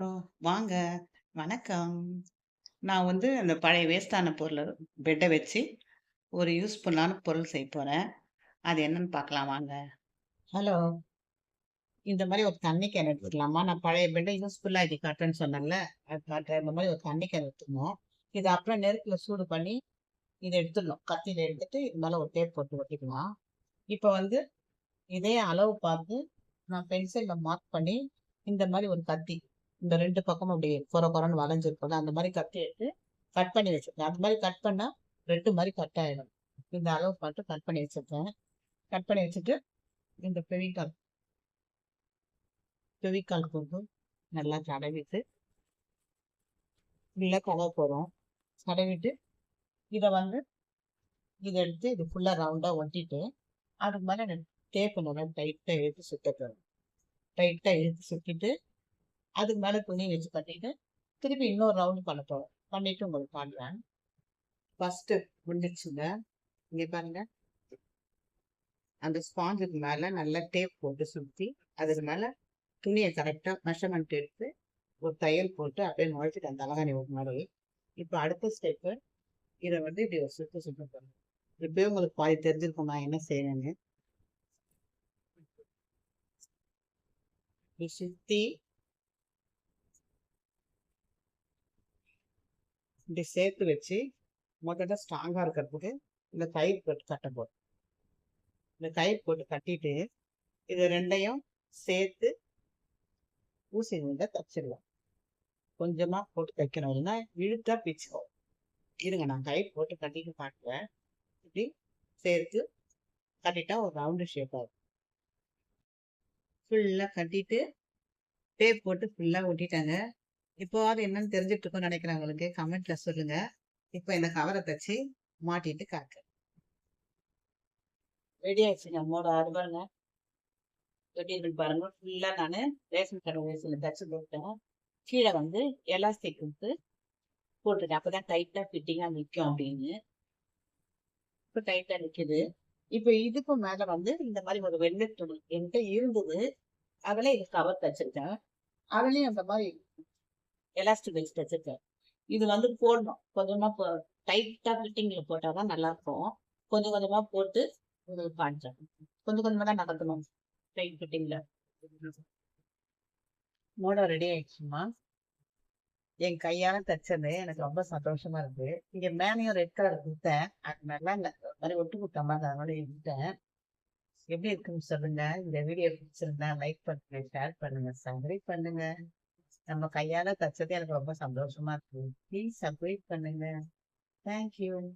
ஓ! வாங்க. வணக்கம். நான் வந்து அந்த பழைய வேஸ்ட்டான பொருள பெட்ட வச்சு, ஒரு யூஸ்ஃபுல்லான பொருள் செய்ய போகிறேன் அது என்னன்னு பார்க்கலாம் வாங்க. ஹலோ. இந்த மாரி ஒரு தண்ணி கேன் எடுத்துக்கலாமா? நான் பழைய பெட்ட யூஸ்ஃபுல்லா இது காட்டுறேன்னு சொன்னேன்ல, அது காட்டுறேன். இந்த மாரி ஒரு தண்ணி கேன் எடுத்துக்கணும். இத அப்புறம் நெருப்புல சூடு பண்ணி, இத எடுத்துடணும். கத்தியில எடுத்துட்டு, இது மேல ஒரு டேப் போட்டு ஒட்டிக்கலாம். இப்ப வந்து, இதே அளவு பார்த்து, நான் பென்சில்ல மார்க் பண்ணி, இந்த மாரி ஒரு கத்தி, இந்த ரெண்டு பக்கமும் அப்படி கொர கொரன்னு வளைஞ்சிருக்கும்ல, அந்த மாதிரி கத்தி எடுத்து கட் பண்ணி வச்சிருக்கேன். அந்த மாதிரி கட் பண்ணால் ரெண்டு மாதிரி கட் ஆகிடும் இந்த அளவு பார்த்து கட் பண்ணி வச்சிருக்கேன். கட் பண்ணி வச்சுட்டு, இந்த பெவிக்கால் பெவிக்கால் கொண்டு நல்லா தடவிட்டு ஃபுல்லாக கலர் போகிறோம் தடவிட்டு, இதை வந்து இதை எடுத்து இது ஃபுல்லாக ரவுண்டாக ஒட்டிட்டு, அதுக்கு மேலே டேப்பு நல்லா டைட்டாக இழுத்து சுத்த டைட்டாக டைட்டா இழுத்து அதுக்கு மேலே துணி வச்சு கட்டிட்டு, திருப்பி இன்னொரு ரவுண்ட் பண்ண போகிறோம் பண்ணிட்டு உங்களுக்கு காட்டுறேன். ஃபஸ்ட்டு முடிச்சுங்க இங்கே பாருங்க. அந்த ஸ்பாஞ்சுக்கு மேலே நல்லா டேப் போட்டு சுற்றி அதுக்கு மேலே துணியை கரெக்டாக மெஷர்மெண்ட் எடுத்து, ஒரு தையல் போட்டு அப்படியே நுழைச்சிட்டேன் தலகாணி ஒரு மாதிரி இப்போ அடுத்த ஸ்டெப்பு, இதை வந்து இப்படி ஒரு சுற்று சுத்த போறேன். இப்பயே உங்களுக்கு பாதி தெரிஞ்சிருக்கும் நான் என்ன செய்யணும்னு சுற்றி இப்படி சேர்த்து வச்சு, முதல்ல ஸ்ட்ராங்காக இருக்கிறதுக்கு, இந்த கயிறு போட்டு கட்ட போடும் இந்த கயிறு போட்டு கட்டிட்டு, இது ரெண்டையும் சேர்த்து ஊசி நூல்ல தைச்சிடலாம் கொஞ்சமாக போட்டு தைக்கணும். இல்லைன்னா இழுத்தா பிச்சுக்கும். இருங்க நான் கயிறு போட்டு கட்டிட்டு காட்டுறேன். இப்படி சேர்த்து கட்டிட்டா ஒரு ரவுண்டு ஷேப் ஆகும். ஃபுல்லாக கட்டிட்டு, டேப் போட்டு ஃபுல்லாக ஒட்டிட்டாங்க இப்போவாவது என்னன்னு தெரிஞ்சுட்டு இருக்கும்னு நினைக்கிறேன் கமெண்ட்ல சொல்லுங்க. இப்ப இந்த கவரை தச்சு மாட்டிட்டு காட்டுறேன். ரெடி ஆயிடுச்சுங்க. மோட அது பாருங்க. எப்படி பாருங்க. ஃபுல்லா நான் ரேஷன் கடை வேஸ்ட்ல தச்சு போட்டேன். கீழே வந்து எலாஸ்டிக் குடுத்து போட்டுருக்கேன். அப்பதான் டைட்டா ஃபிட்டிங்கா நிற்கும் அப்படின்னு. இப்ப டைட்டா நிற்கிது இப்ப இதுக்கும் மேல வந்து இந்த மாதிரி ஒரு வெள்ளை துணி என்கிட்ட இருந்தது. அதுல இது கவர் தச்சிருக்கேன். அதுலயும் அந்த மாதிரி எலாஸ்டிக் வச்சு தச்சிருக்கேன். இது வந்து போடணும். கொஞ்சமாக போ டைட்டா ஃபிட்டிங்ல போட்டால் தான் நல்லாயிருக்கும் கொஞ்சம் கொஞ்சமாக போட்டு உங்களுக்கு காட்டுறேன். கொஞ்சம் கொஞ்சமாக தான் நடக்கணும் டைட் ஃபிட்டிங்கில் மோடம் ரெடி ஆயிடுச்சுமா என் கையால தச்சது எனக்கு ரொம்ப சந்தோஷமா இருக்கு. இங்க மேலையும் ரெட் கலர் கொடுத்தேன் அது நல்லா இல்ல. ஒரு ஒட்டு குடுத்த மாரி அதனால எடுத்துட்டேன். எப்படி இருக்குன்னு சொல்லுங்க. இந்த வீடியோ பிடிச்சிருந்தா லைக் பண்ணுங்க, ஷேர் பண்ணுங்க, சப்ஸ்கிரைப் பண்ணுங்க. நம்ம கையால தச்சது எனக்கு ரொம்ப சந்தோஷமா இருக்கு. ப்ளீஸ் சப்மிட் பண்ணுங்க. Thank you.